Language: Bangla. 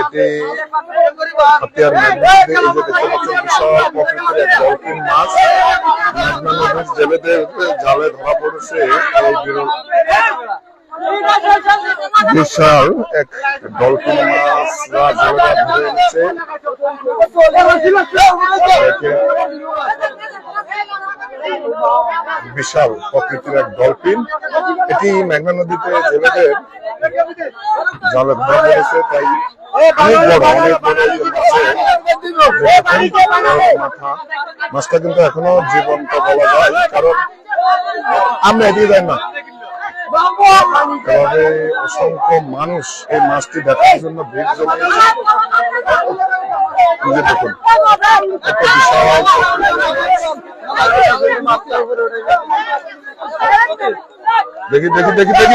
এটি হাতিয়ার এই যে দেখতে পাচ্ছেন বিশাল মাছ মেঘনা জেলেদের জালে ধরা পড়েছে বিশাল এক ডলফিন মাছ ধরে দেখে বিশাল প্রকৃতির এক ডলফিন। এটি মেঘনা নদীতে জেলেদের জলে ধরা পড়েছে তাই মাছটা কিন্তু জীবন্ত বলা কারণ আমরা এগিয়ে যাই না। অসংখ্য মানুষ এই মাছটি দেখার জন্য ভিড় জমিয়েছে। দেখুন একটা বিশাল de aquí, de aquí, de aquí.